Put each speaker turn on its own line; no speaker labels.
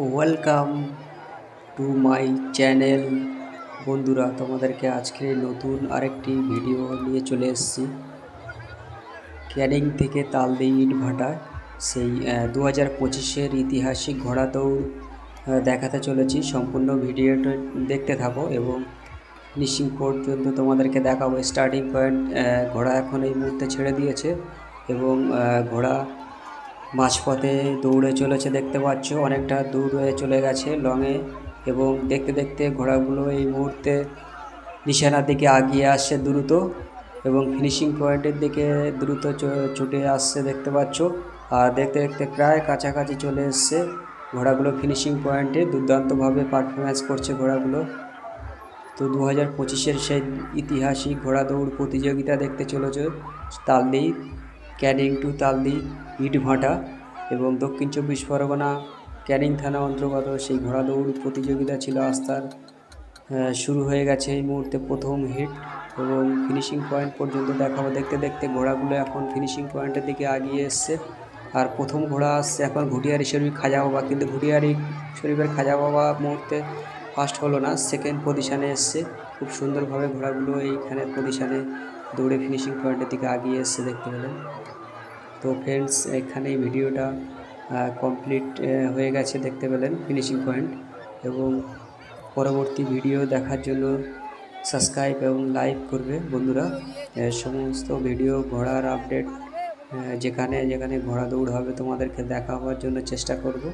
Welcome to my channel বন্ধুরা, তোমাদেরকে আজকে নতুন আরেকটি ভিডিও নিয়ে চলে এসেছি। ক্যানিং থেকে তালদি ইট ভাটা সেই দু হাজার পঁচিশের ঐতিহাসিক ঘোড়া দৌড় দেখাতে চলেছি। সম্পূর্ণ ভিডিওটা দেখতে থাকো এবং ফিনিশিং পর্যন্ত তোমাদেরকে দেখাবো। স্টার্টিং পয়েন্ট ঘোড়া এখন এই মুহূর্তে ছেড়ে দিয়েছে এবং ঘোড়া মাঝপথে দৌড়ে চলেছে, দেখতে পাচ্ছ অনেকটা দূরে চলে গেছে লংয়ে এবং দেখতে দেখতে ঘোড়াগুলো এই মুহূর্তে নিশানার দিকে আগিয়ে আসছে দ্রুত এবং ফিনিশিং পয়েন্টের দিকে দ্রুত ছুটে আসছে দেখতে পাচ্ছ। আর দেখতে দেখতে প্রায় কাছাকাছি চলে এসছে ঘোড়াগুলো ফিনিশিং পয়েন্টে দুর্দান্তভাবে পারফরমেন্স করছে ঘোড়াগুলো। তো দু হাজার পঁচিশের সেই ইতিহাসিক ঘোড়া দৌড় প্রতিযোগিতা দেখতে চলেছে তাল তালদি। ক্যানিং টু তালদি ইটভাটা এবং দক্ষিণ চব্বিশ পরগনা ক্যানিং থানা অন্তর্গত। সেই ঘোড়া দৌড় প্রতিযোগিতা ছিল আস্থার। শুরু হয়ে গেছে এই মুহূর্তে প্রথম হিট এবং ফিনিশিং পয়েন্ট পর্যন্ত দেখাবো। দেখতে দেখতে ঘোড়াগুলো এখন ফিনিশিং পয়েন্টের দিকে আগিয়ে এসছে। আর প্রথম ঘোড়া আসছে এখন ঘুটিয়ারি শরীফ খাজা বাবা। কিন্তু ঘুটিয়ারি শরীফের খাজা বাবা মুহূর্তে ফার্স্ট হলো না সেকেন্ড পজিশানে এসছে। খুব সুন্দরভাবে ঘোড়াগুলো এইখানে পজিশানে দৌড়ে ফিনিশিং পয়েন্টের দিকে আগিয়ে এসছে, দেখতে পেলেন। তো ফ্রেন্ডস এখানে ভিডিওটা কমপ্লিট হয়ে গেছে দেখতে পেলেন ফিনিশিং পয়েন্ট এবং পরবর্তী ভিডিও দেখার জন্য সাবস্ক্রাইব এবং লাইক করবে বন্ধুরা। সমস্ত ভিডিও ঘোড়ার আপডেট যেখানে যেখানে ঘোড়া দৌড় হবে তোমাদেরকে দেখা হওয়ার জন্য চেষ্টা করব।